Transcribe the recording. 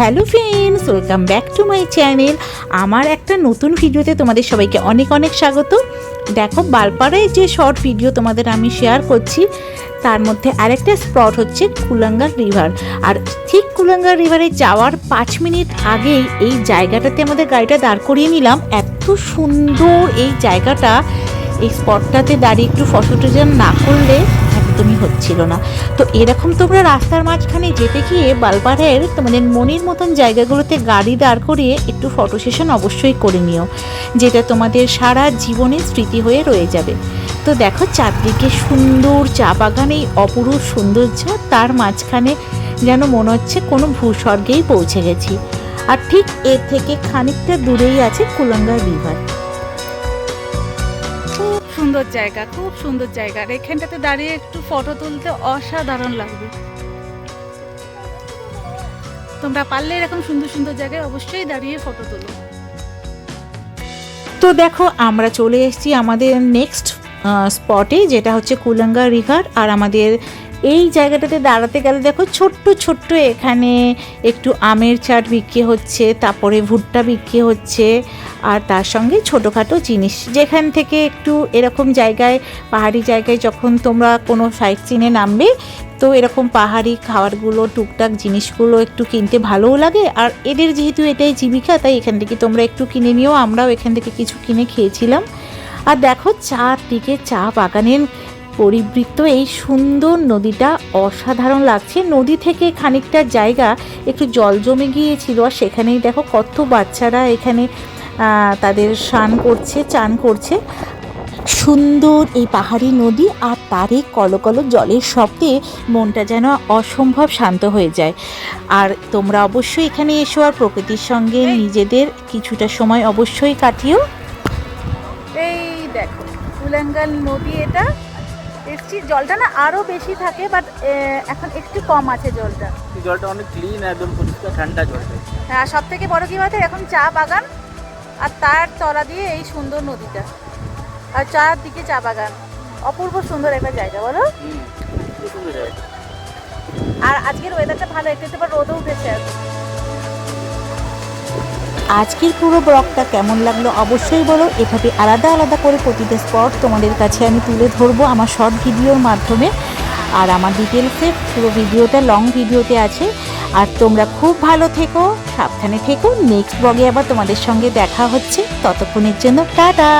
Hello friends welcome back to my channel আমার একটা নতুন ভিডিওতে তোমাদের সবাইকে অনেক অনেক স্বাগত। দেখো, বালপাড়ায় যে শর্ট ভিডিও তোমাদের আমি শেয়ার করছি, তার মধ্যে আরেকটা স্পট হচ্ছে কুলাঙ্গার রিভার আর ঠিক কুলাঙ্গার রিভারে যাওয়ার পাঁচ মিনিট আগেই এই জায়গাটাতে আমাদের গাড়িটা দাঁড় করিয়ে নিলাম। এত সুন্দর এই জায়গাটা, এই স্পটটাতে দাঁড়িয়ে একটু ফটো না করলে একদমই হচ্ছিল না। তো এরকম তোমরা রাস্তার মাঝখানে যেতে গিয়ে বালপাড়ের তোমাদের মনের মতন জায়গাগুলোতে গাড়ি দাঁড় করিয়ে একটু ফটো সেশন অবশ্যই করে নিও, যেটা তোমাদের সারা জীবনের স্মৃতি হয়ে রয়ে যাবে। তো দেখো চারদিকে সুন্দর চা বাগান, এই অপরূপ সৌন্দর্য, তার মাঝখানে যেন মনে হচ্ছে কোনো ভূস্বর্গেই পৌঁছে গেছি। আর ঠিক এর থেকে খানিকটা দূরেই আছে কুলাঙ্গা রিভার সুন্দর জায়গা, খুব সুন্দর জায়গা। আর এখানটাতে দাঁড়িয়ে একটু ফটো তুলতে অসাধারণ লাগবে। তোমরা পারলে এরকম সুন্দর সুন্দর জায়গায় অবশ্যই দাঁড়িয়ে ফটো তোলো। তো দেখো, আমরা চলে এসেছি আমাদের নেক্সট স্পটে যেটা হচ্ছে কুলাঙ্গা রিভার। আর আমাদের এই জায়গাটাতে দাঁড়াতে গেলে দেখো ছোট্ট ছোট্ট এখানে একটু আমের চাট বিক্রি হচ্ছে, তারপরে ভুট্টা বিক্রি হচ্ছে, আর তার সঙ্গে ছোটোখাটো জিনিস। যেখান থেকে একটু এরকম জায়গায়, পাহাড়ি জায়গায় যখন তোমরা কোনো সাইট সিনে নামবে, তো এরকম পাহাড়ি খাবারগুলো, টুকটাক জিনিসগুলো একটু কিনতে ভালোও লাগে। আর এদের যেহেতু এটাই জীবিকা, তাই এখান থেকে তোমরা একটু কিনে নিও। আমরাও এখান থেকে কিছু কিনে খেয়েছিলাম। আর দেখো চারদিকে চা বাগানের পরিবৃত্ত এই সুন্দর নদীটা অসাধারণ লাগছে। নদী থেকে খানিকটা জায়গা একটু জল জমে গিয়েছিল আর সেখানেই দেখো কত বাচ্চারা এখানে তাদের স্নান করছে চান করছে। সুন্দর এই পাহাড়ি নদী আর তারই কলকল জলের শব্দে মনটা যেন অসম্ভব শান্ত হয়ে যায়। আর তোমরা অবশ্যই এখানে এসো আর প্রকৃতির সঙ্গে নিজেদের কিছুটা সময় অবশ্যই কাটিও। এই দেখো কুলাঙ্গাল নদী এটা। এসছি। জলটা না আরও বেশি থাকে বাট এখন একটু কম আছে জলটা। জলটা অনেক ক্লিন একদম পরিষ্কার ঠান্ডা জলটা হ্যাঁ সব থেকে বড় কি বলতে এখন চা বাগান আর তার তলা দিয়ে এই সুন্দর নদীটা। আর চারদিকে চা বাগান। অপূর্ব সুন্দর একটা জায়গা বলো? আর আজকের ওয়েদারটা ভালো একটু একটু রোদও উঠেছে। এখন আজকের পুরো ব্লগটা কেমন লাগল অবশ্যই বলো। এভাবে আলাদা আলাদা করে প্রতিটা স্পট তোমাদের কাছে আমি তুলে ধরবো আমার শর্ট ভিডিওর মাধ্যমে। আর আমার ডিটেলসে পুরো ভিডিওটা লং ভিডিওতে আছে। আর তোমরা খুব ভালো থেকো, সাবধানে থেকো। নেক্সট ব্লগে আবার তোমাদের সঙ্গে দেখা হচ্ছে। ততক্ষণের জন্য টাটা!